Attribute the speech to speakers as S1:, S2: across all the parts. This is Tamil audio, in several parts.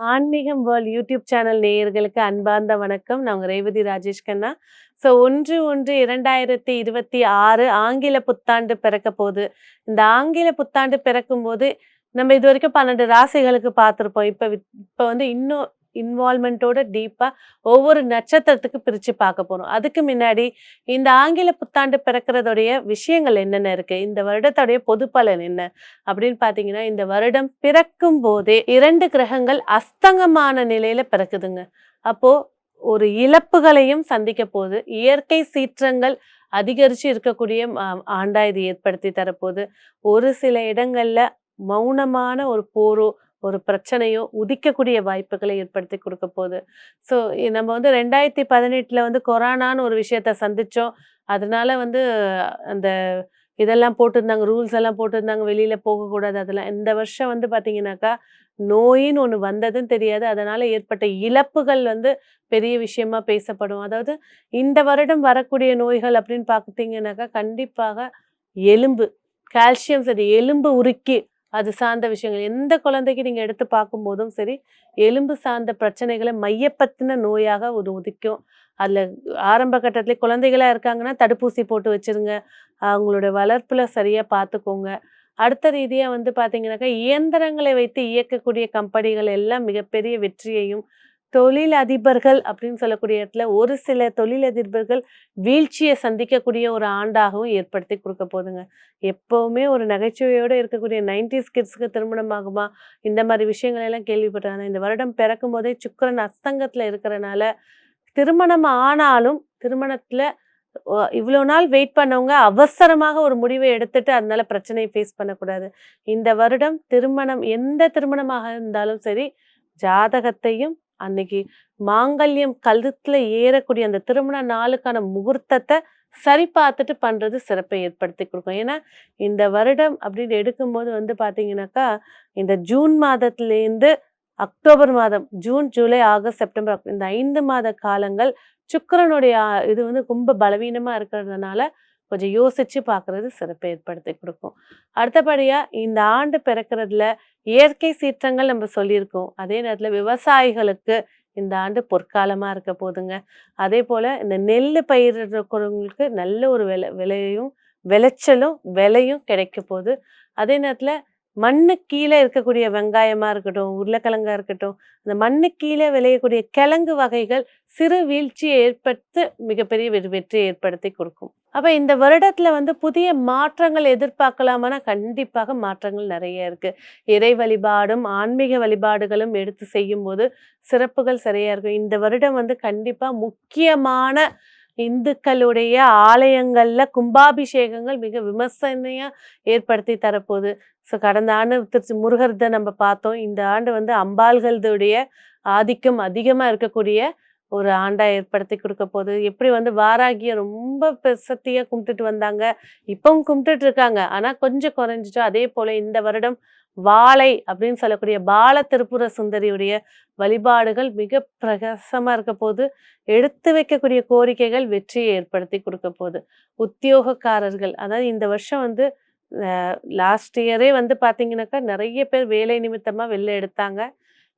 S1: ஆன்மீகம் வேர்ல்ட் யூடியூப் சேனல் நேயர்களுக்கு அன்பார்ந்த வணக்கம். நான் ரேவதி ராஜேஷ் கண்ணா. ஸோ ஒன்று ஒன்று இரண்டாயிரத்தி இருபத்தி ஆறு ஆங்கில புத்தாண்டு பிறக்க போகுது. இந்த ஆங்கில புத்தாண்டு பிறக்கும் போது நம்ம இது வரைக்கும் பன்னெண்டு ராசிகளுக்கு பார்த்துருப்போம். இப்போ இப்போ வந்து இன்னும் இன்வால்மெண்ட்டோட டீப்பாக ஒவ்வொரு நட்சத்திரத்துக்கு பிரித்து பார்க்க போகிறோம் அதுக்கு முன்னாடி இந்த ஆங்கில புத்தாண்டு பிறக்கிறதுடைய விஷயங்கள் என்னென்ன இருக்குது இந்த வருடத்துடைய பொது பலன் என்ன? அப்படின்னு பார்த்தீங்கன்னா இந்த வருடம் பிறக்கும் போதே இரண்டு கிரகங்கள் அஸ்தங்கமான நிலையில் பிறக்குதுங்க. அப்போது ஒரு இழப்புகளையும் சந்திக்க போகுது. இயற்கை சீற்றங்கள் அதிகரித்து இருக்கக்கூடிய ஆ- ஆண்டா இது ஏற்படுத்தி தரப்போகுது. ஒரு சில இடங்களில் மௌனமான ஒரு போரோ ஒரு பிரச்சனையோ உதிக்கக்கூடிய வாய்ப்புகளை ஏற்படுத்தி கொடுக்க போகுது. ஸோ நம்ம வந்து ரெண்டாயிரத்தி பதினெட்டில் வந்து கொரோனான்னு ஒரு விஷயத்த சந்தித்தோம் அதனால வந்து அந்த இதெல்லாம் போட்டிருந்தாங்க ரூல்ஸ் எல்லாம் போட்டிருந்தாங்க வெளியில் போகக்கூடாது அதெல்லாம். இந்த வருஷம் வந்து பார்த்தீங்கன்னாக்கா நோயின்னு ஒன்று வந்ததுன்னு தெரியாது. அதனால் ஏற்பட்ட இழப்புகள் வந்து பெரிய விஷயமா பேசப்படும். அதாவது இந்த வருடம் வரக்கூடிய நோய்கள் அப்படின்னு பார்த்தீங்கன்னாக்கா கண்டிப்பாக எலும்பு கால்சியம் சரி எலும்பு உருக்கி அது சார்ந்த விஷயங்கள். எந்த குழந்தைக்கு நீங்கள் எடுத்து பார்க்கும்போதும் சரி எலும்பு சார்ந்த பிரச்சனைகளை மையப்பத்தின நோயாக ஒரு உதிக்கும். அதில் ஆரம்ப கட்டத்திலே குழந்தைகளாக இருக்காங்கன்னா தடுப்பூசி போட்டு வச்சிருங்க. அவங்களோட வளர்ப்பில் சரியாக பார்த்துக்கோங்க. அடுத்த ரீதியாக வந்து பார்த்தீங்கன்னாக்கா இயந்திரங்களை வைத்து இயக்கக்கூடிய கம்பெனிகள் எல்லாம் மிகப்பெரிய வெற்றியையும் தொழில் அதிபர்கள் அப்படின்னு சொல்லக்கூடிய இடத்துல ஒரு சில தொழிலதிபர்கள் வீழ்ச்சியை சந்திக்கக்கூடிய ஒரு ஆண்டாகவும் ஏற்படுத்தி கொடுக்க போகுதுங்க. எப்போவுமே ஒரு நகைச்சுவையோடு இருக்கக்கூடிய நைன்டிஸ் கிட்ஸுக்கு திருமணம் ஆகுமா? இந்த மாதிரி விஷயங்களெல்லாம் கேள்விப்பட்டாங்க இந்த வருடம் பிறக்கும் போதே சுக்கிரன் அஸ்தங்கத்தில் இருக்கிறனால திருமணம் ஆனாலும் திருமணத்தில் இவ்வளோ நாள் வெயிட் பண்ணவங்க அவசரமாக ஒரு முடிவை எடுத்துட்டு அதனால பிரச்சனையை ஃபேஸ் பண்ணக்கூடாது. இந்த வருடம் திருமணம் எந்த திருமணமாக இருந்தாலும் சரி ஜாதகத்தையும் அன்னைக்கு மாங்கல்யம் கழுத்துல ஏறக்கூடிய அந்த திருமண நாளுக்கான முகூர்த்தத்தை சரி பார்த்துட்டு பண்றது சிறப்பை ஏற்படுத்தி கொடுக்கும். ஏன்னா இந்த வருடம் அப்படின்னு எடுக்கும்போது வந்து பாத்தீங்கன்னாக்கா இந்த ஜூன் மாதத்திலேருந்து அக்டோபர் மாதம் ஜூன் ஜூலை ஆகஸ்ட் செப்டம்பர் இந்த ஐந்து மாத காலங்கள் சுக்கரனுடைய இது வந்து ரொம்ப பலவீனமா இருக்கிறதுனால கொஞ்சம் யோசிச்சு பார்க்குறது சிறப்பை ஏற்படுத்தி கொடுக்கும். அடுத்தபடியா இந்த ஆண்டு பிறக்கிறதுல இயற்கை சீற்றங்கள் நம்ம சொல்லியிருக்கோம். அதே நேரத்துல விவசாயிகளுக்கு இந்த ஆண்டு பொற்காலமா இருக்க போதுங்க. அதே போல இந்த நெல் பயிரிடுறவங்களுக்கு நல்ல ஒரு விலை விலையும் விளைச்சலும் விலையும் கிடைக்க போகுது. அதே நேரத்துல மண்ணு கீழே இருக்கக்கூடிய வெங்காயமா இருக்கட்டும் உருளைக்கிழங்கா இருக்கட்டும் அந்த மண்ணு கீழே விளையக்கூடிய கிழங்கு வகைகள் சிறு வீழ்ச்சியை ஏற்படுத்து மிகப்பெரிய வெற்றியை ஏற்படுத்தி கொடுக்கும். அப்ப இந்த வருடத்துல வந்து புதிய மாற்றங்கள் எதிர்பார்க்கலாமானா கண்டிப்பாக மாற்றங்கள் நிறைய இருக்கு. இறை வழிபாடும் ஆன்மீக வழிபாடுகளும் எடுத்து செய்யும் போது சிறப்புகள் சரியா இருக்கும். இந்த வருடம் வந்து கண்டிப்பா முக்கியமான இந்துக்களுடைய ஆலயங்கள்ல கும்பாபிஷேகங்கள் மிக விமர்சனையா ஏற்படுத்தி தரப்போகுது. ஸோ கடந்த ஆண்டு திருச்சி முருகர்தை நம்ம பார்த்தோம். இந்த ஆண்டு வந்து அம்பாள்களுடைய ஆதிக்கம் அதிகமா இருக்கக்கூடிய ஒரு ஆண்டா ஏற்படுத்தி கொடுக்க போகுது. எப்படி வந்து வாராகிய ரொம்ப பிரசத்தியாக கும்பிட்டுட்டு வந்தாங்க. இப்பவும் கும்பிட்டுட்டு இருக்காங்க. ஆனால் கொஞ்சம் குறைஞ்சிச்சு அதே போல இந்த வருடம் வாழை அப்படின்னு சொல்லக்கூடிய பால திருப்புர சுந்தரியுடைய வழிபாடுகள் மிக பிரகாசமா இருக்க போது எடுத்து வைக்கக்கூடிய கோரிக்கைகள் வெற்றியை ஏற்படுத்தி கொடுக்க போகுது உத்தியோகக்காரர்கள் அதாவது இந்த வருஷம் வந்து லாஸ்ட் இயரே வந்து பார்த்தீங்கன்னாக்கா நிறைய பேர் வேலை நிமித்தமாக வெளில எடுத்தாங்க.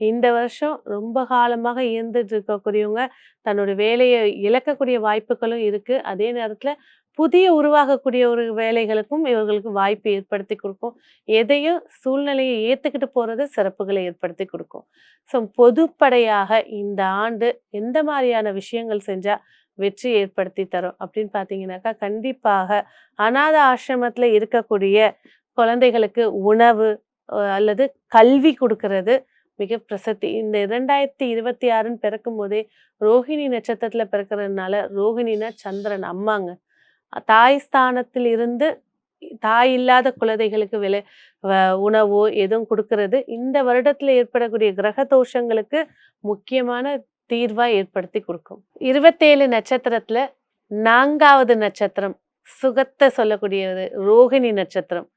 S1: இந்த வருஷம் ரொம்ப காலமாக இருந்துட்டு இருக்கக்கூடியவங்க தன்னோட வேலையை இழக்கக்கூடிய வாய்ப்புகளும் இருக்கு. அதே நேரத்தில் புதிய உருவாகக்கூடிய ஒரு வேலைகளுக்கும் இவர்களுக்கு வாய்ப்பு ஏற்படுத்தி கொடுக்கும். எதையும் சூழ்நிலையை ஏற்றுக்கிட்டு போகிறது சிறப்புகளை ஏற்படுத்தி கொடுக்கும். ஸோ பொதுப்படையாக இந்த ஆண்டு எந்த மாதிரியான விஷயங்கள் செஞ்சால் வெற்றி ஏற்படுத்தி தரும் அப்படின்னு பார்த்தீங்கன்னாக்கா கண்டிப்பாக அநாத ஆசிரமத்தில் இருக்கக்கூடிய குழந்தைகளுக்கு உணவு அல்லது கல்வி கொடுக்கறது மிக பிரசித்தி. இந்த இரண்டாயிரத்தி இருபத்தி ஆறுன்னு பிறக்கும் போதே ரோஹிணி நட்சத்திரத்தில் பிறக்கிறதுனால ரோஹிணினா சந்திரன் அம்மாங்க. தாய் ஸ்தானத்தில் இருந்து தாய் இல்லாத குழந்தைகளுக்கு விலை வ- உணவோ எதுவும் கொடுக்கறது இந்த வருடத்துல ஏற்படக்கூடிய கிரக தோஷங்களுக்கு முக்கியமான தீர்வா ஏற்படுத்தி கொடுக்கும். இருபத்தேழு நட்சத்திரத்துல நான்காவது நட்சத்திரம் சுகத்தை சொல்லக்கூடியது ரோகிணி நட்சத்திரம்.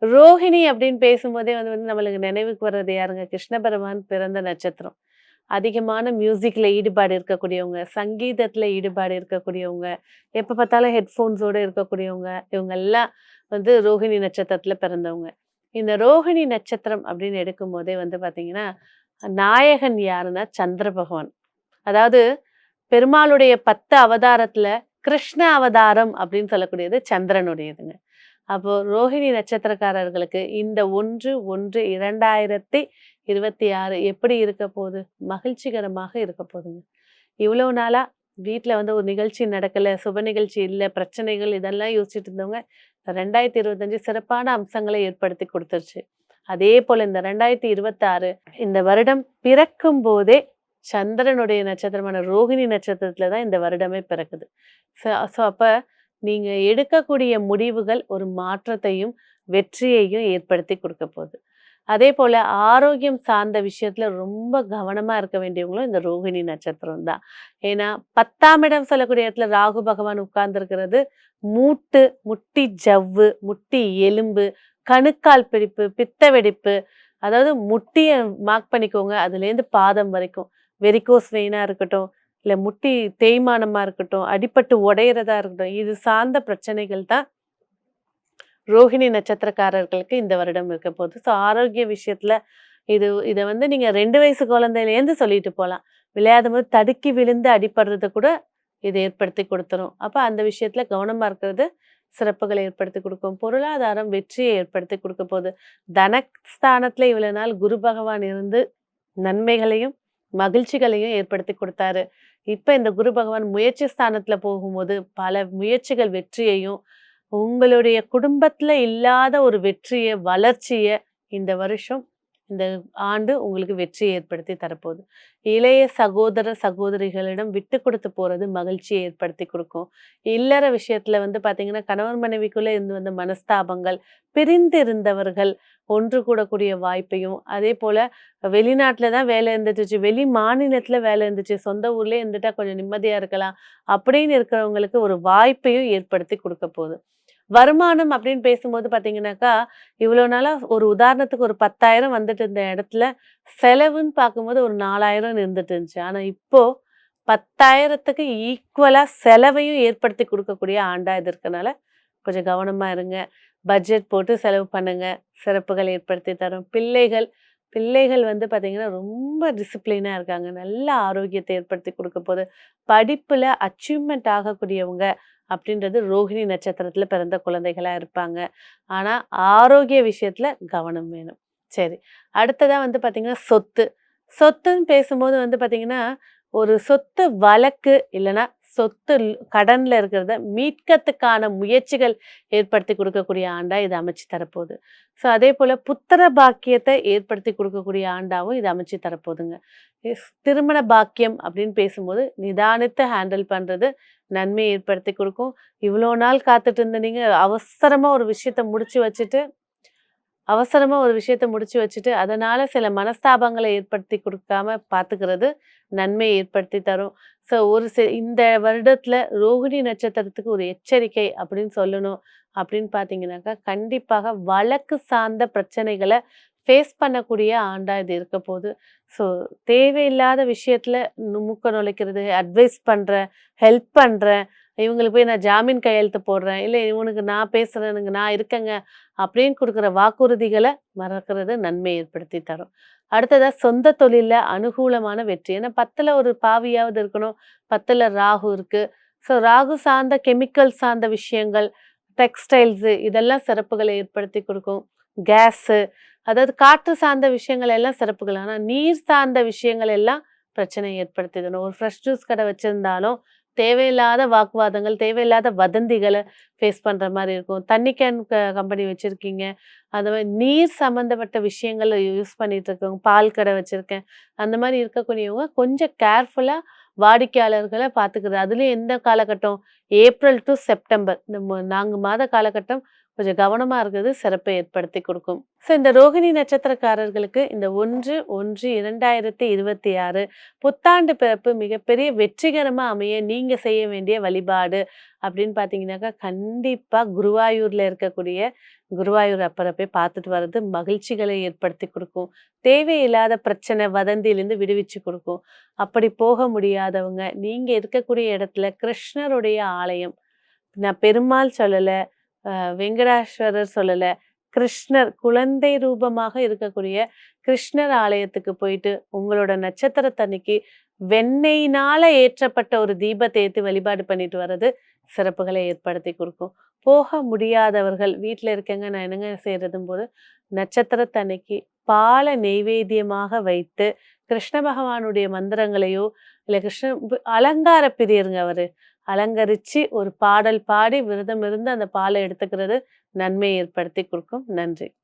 S1: ரோஹிணி அப்படின்னு பேசும்போதே வந்து வந்து நம்மளுக்கு நினைவுக்கு வர்றது யாருங்க? கிருஷ்ண பகவான் பிறந்த நட்சத்திரம். அதிகமான மியூசிக்கில் ஈடுபாடு இருக்கக்கூடியவங்க சங்கீதத்தில் ஈடுபாடு இருக்கக்கூடியவங்க எப்போ பார்த்தாலும் ஹெட்ஃபோன்ஸோடு இருக்கக்கூடியவங்க இவங்க எல்லாம் வந்து ரோஹிணி நட்சத்திரத்தில் பிறந்தவங்க. இந்த ரோஹிணி நட்சத்திரம் அப்படின்னு எடுக்கும் போதே வந்து பார்த்திங்கன்னா நாயகன் யாருன்னா சந்திர பகவான். அதாவது பெருமாளுடைய பத்து அவதாரத்தில் கிருஷ்ண அவதாரம் அப்படின்னு சொல்லக்கூடியது சந்திரனுடையதுங்க. அப்போ ரோஹிணி நட்சத்திரக்காரர்களுக்கு இந்த ஒன்று ஒன்று இரண்டாயிரத்தி இருபத்தி ஆறு எப்படி இருக்க போகுது? மகிழ்ச்சிகரமாக இருக்க போகுதுங்க. இவ்வளவு நாளா வீட்டில் வந்து ஒரு நிகழ்ச்சி நடக்கலை சுப நிகழ்ச்சி இல்லை பிரச்சனைகள் இதெல்லாம் யோசிச்சுட்டு இருந்தவங்க ரெண்டாயிரத்தி இருபத்தஞ்சு சிறப்பான அம்சங்களை ஏற்படுத்தி கொடுத்துருச்சு. அதே போல் இந்த ரெண்டாயிரத்தி இருபத்தாறு இந்த வருடம் பிறக்கும் போதே சந்திரனுடைய நட்சத்திரமான ரோகிணி நட்சத்திரத்தில் தான் இந்த வருடமே பிறக்குது. ஸோ ஸோ அப்போ நீங்கள் எடுக்கக்கூடிய முடிவுகள் ஒரு மாற்றத்தையும் வெற்றியையும் ஏற்படுத்தி கொடுக்க போகுது. அதே போல் ஆரோக்கியம் சார்ந்த விஷயத்தில் ரொம்ப கவனமாக இருக்க வேண்டியவங்களும் இந்த ரோகிணி நட்சத்திரம் தான். ஏன்னா பத்தாம் இடம் சொல்லக்கூடிய இடத்துல ராகு பகவான் உட்கார்ந்துருக்கிறது. மூட்டு முட்டி ஜவ்வு முட்டி எலும்பு கணுக்கால் பிடிப்பு பித்த வெடிப்பு. அதாவது முட்டியை மார்க் பண்ணிக்கோங்க. அதுலேருந்து பாதம் வரைக்கும். வெரிகோஸ் வெயினாக இருக்கட்டும் இல்லை முட்டி தேய்மானமாக இருக்கட்டும் அடிப்பட்டு உடையிறதா இருக்கட்டும் இது சார்ந்த பிரச்சனைகள் தான் ரோஹிணி நட்சத்திரக்காரர்களுக்கு இந்த வருடம் இருக்க போகுது. ஸோ ஆரோக்கிய விஷயத்தில் இது இதை வந்து நீங்கள் ரெண்டு வயசு குழந்தையிலேருந்து சொல்லிட்டு போகலாம் விளையாடும் போது தடுக்கி விழுந்து அடிப்படுறத கூட இது ஏற்படுத்தி கொடுத்துரும். அப்போ அந்த விஷயத்தில் கவனமாக இருக்கிறது சிறப்புகளை ஏற்படுத்தி கொடுக்கும். பொருளாதாரம் வெற்றியை ஏற்படுத்தி கொடுக்க போகுது. தனஸ்தானத்தில் இவ்வளோ நாள் குரு பகவான் இருந்து நன்மைகளையும் மகிழ்ச்சிகளையும் ஏற்படுத்தி கொடுத்தாரு. இப்போ இந்த குரு பகவான் முயற்சி ஸ்தானத்தில் போகும்போது பல முயற்சிகள் வெற்றியையும் உங்களுடைய குடும்பத்தில் இல்லாத ஒரு வெற்றியை வளர்ச்சியை இந்த வருஷம் இந்த ஆண்டு உங்களுக்கு வெற்றியை ஏற்படுத்தி தரப்போகுது. இளைய சகோதர சகோதரிகளிடம் விட்டு கொடுத்து போகிறது மகிழ்ச்சியை ஏற்படுத்தி கொடுக்கும். இல்லற விஷயத்தில் வந்து பார்த்திங்கன்னா கணவன் மனைவிக்குள்ளே இருந்து வந்த மனஸ்தாபங்கள் பிரிந்து இருந்தவர்கள் ஒன்று கூடக்கூடிய வாய்ப்பையும் அதே போல் வெளிநாட்டில் தான் வேலை இருந்துச்சு வெளி மாநிலத்தில் வேலை இருந்துச்சு சொந்த ஊர்லேயே இருந்துட்டா கொஞ்சம் நிம்மதியாக இருக்கலாம் அப்படின்னு இருக்கிறவங்களுக்கு ஒரு வாய்ப்பையும் ஏற்படுத்தி கொடுக்க போகுது. வருமானம் அப்படின்னு பேசும்போது பார்த்தீங்கன்னாக்கா இவ்வளோ நாளாக ஒரு உதாரணத்துக்கு ஒரு பத்தாயிரம் வந்துட்டு இருந்த இடத்துல செலவுன்னு பார்க்கும்போது ஒரு நாலாயிரம் இருந்துட்டு இருந்துச்சு. ஆனால் இப்போது பத்தாயிரத்துக்கு ஈக்குவலாக செலவையும் ஏற்படுத்தி கொடுக்கக்கூடிய ஆண்டா இது இருக்கனால கொஞ்சம் கவனமாக இருங்க. பட்ஜெட் போட்டு செலவு பண்ணுங்கள் சிறப்புகள் ஏற்படுத்தி தரும். பிள்ளைகள் பிள்ளைகள் வந்து பார்த்திங்கன்னா ரொம்ப டிசிப்ளினாக இருக்காங்க. நல்ல ஆரோக்கியத்தை ஏற்படுத்தி கொடுக்க போது படிப்பில் அச்சீவ்மெண்ட் ஆகக்கூடியவங்க அப்படின்றது ரோஹிணி நட்சத்திரத்தில் பிறந்த குழந்தைகளாக இருப்பாங்க. ஆனால் ஆரோக்கிய விஷயத்தில் கவனம் வேணும். சரி அடுத்ததாக வந்து பார்த்திங்கன்னா சொத்து. சொத்துன்னு பேசும்போது வந்து பார்த்திங்கன்னா ஒரு சொத்து வழக்கு இல்லைன்னா சொத்து கடனில் இருக்கிறத மீட்கத்துக்கான முயற்சிகள் ஏற்படுத்தி கொடுக்கக்கூடிய ஆண்டாக இது அமைச்சு தரப்போகுது. ஸோ அதே போல் புத்திர பாக்கியத்தை ஏற்படுத்தி கொடுக்கக்கூடிய ஆண்டாகவும் இது அமைச்சு தரப்போகுதுங்க. திருமண பாக்கியம் அப்படின்னு பேசும்போது நிதானத்தை ஹேண்டில் பண்ணுறது நன்மை ஏற்படுத்தி கொடுக்கும். இவ்வளோ நாள் காத்துட்டு இருந்த நீங்கள் அவசரமாக ஒரு விஷயத்த முடிச்சு வச்சுட்டு அவசரமாக ஒரு விஷயத்த முடிச்சு வச்சுட்டு அதனால் சில மனஸ்தாபங்களை ஏற்படுத்தி கொடுக்காம பார்த்துக்கிறது நன்மையை ஏற்படுத்தி தரும். ஸோ ஒரு சி இந்த வருடத்தில் ரோகிணி நட்சத்திரத்துக்கு ஒரு எச்சரிக்கை அப்படின்னு சொல்லணும். அப்படின்னு பார்த்தீங்கன்னாக்கா கண்டிப்பாக வழக்கு சார்ந்த பிரச்சனைகளை ஃபேஸ் பண்ணக்கூடிய ஆண்டாக இது இருக்க போகுது. ஸோ தேவையில்லாத விஷயத்தில் மூக்க நுழைக்கிறது அட்வைஸ் பண்ணுறேன் ஹெல்ப் பண்ணுறேன் இவங்களுக்கு போய் நான் ஜாமீன் கையெழுத்து போடுறேன். இல்லை இவனுக்கு நான் பேசுகிறேனுங்க நான் இருக்கேங்க அப்படின்னு கொடுக்குற வாக்குறுதிகளை மறக்கிறது நன்மை ஏற்படுத்தி தரும். அடுத்ததாக சொந்த தொழிலில் அனுகூலமான வெற்றி. ஏன்னா பத்தில் ஒரு பாவியாவது இருக்கணும். பத்தில் ராகு இருக்குது ஸோ ராகு சார்ந்த கெமிக்கல் சார்ந்த விஷயங்கள் டெக்ஸ்டைல்ஸு இதெல்லாம் சிறப்புகளை ஏற்படுத்தி கொடுக்கும். கேஸு அதாவது காற்று சார்ந்த விஷயங்கள் எல்லாம் சிறப்புகள். ஆனால் நீர் சார்ந்த விஷயங்கள் எல்லாம் பிரச்சனை ஏற்படுத்திடணும் ஒரு ஃப்ரெஷ் ஜூஸ் கடை வச்சுருந்தாலும் தேவையில்லாத வாக்குவாதங்கள் தேவையில்லாத வதந்திகளை ஃபேஸ் பண்ணுற மாதிரி இருக்கும். தண்ணி கேன் கம்பெனி வச்சுருக்கீங்க. அது மாதிரி நீர் சம்மந்தப்பட்ட விஷயங்களை யூஸ் பண்ணிகிட்டு இருக்கவங்க பால் கடை வச்சுருக்கேன். அந்த மாதிரி இருக்கக்கூடியவங்க கொஞ்சம் கேர்ஃபுல்லாக வாடிக்கையாளர்களை பார்த்துக்குறது அதுலேயும் எந்த காலகட்டம்? ஏப்ரல் டு செப்டம்பர் இந்த நான்கு மாத காலகட்டம் கொஞ்சம் கவனமாக இருக்கிறது சிறப்பை ஏற்படுத்தி கொடுக்கும். ஸோ இந்த ரோகிணி நட்சத்திரக்காரர்களுக்கு இந்த ஒன்று ஒன்று இரண்டாயிரத்தி இருபத்தி ஆறு புத்தாண்டு பிறப்பு மிகப்பெரிய வெற்றிகரமாக அமைய நீங்கள் செய்ய வேண்டிய வழிபாடு அப்படின்னு பார்த்தீங்கன்னாக்கா கண்டிப்பாக குருவாயூரில் இருக்கக்கூடிய குருவாயூர் அப்பரை போய் பார்த்துட்டு வர்றது மகிழ்ச்சிகளை ஏற்படுத்தி கொடுக்கும். தேவையில்லாத பிரச்சனை வதந்தியிலேருந்து விடுவிச்சு கொடுக்கும். அப்படி போக முடியாதவங்க நீங்கள் இருக்கக்கூடிய இடத்துல கிருஷ்ணருடைய ஆலயம் நான் பெருமாள் சொல்லலை வெங்கடாஸ்வரர் சொல்லலை. கிருஷ்ணர் குழந்தை ரூபமாக இருக்கக்கூடிய கிருஷ்ணர் ஆலயத்துக்கு போயிட்டு உங்களோட நட்சத்திரத்தன்னைக்கு வெண்ணெயினால ஏற்றப்பட்ட ஒரு தீபத்தை ஏற்றி வழிபாடு பண்ணிட்டு வர்றது சிறப்புகளை ஏற்படுத்தி கொடுக்கும். போக முடியாதவர்கள் வீட்டில் இருக்கங்க நான் என்னங்க செய்கிறதும் போது நட்சத்திரத்தன்னைக்கு பாலை நெய்வேத்தியமாக வைத்து கிருஷ்ண பகவானுடைய மந்திரங்களையோ இல்லை கிருஷ்ண அலங்கார பிரியருங்க அவர். அலங்கரித்து ஒரு பாடல் பாடி விரதம் இருந்து அந்த பாலை எடுத்துக்கிறது நன்மையை ஏற்படுத்தி கொடுக்கும். நன்றி.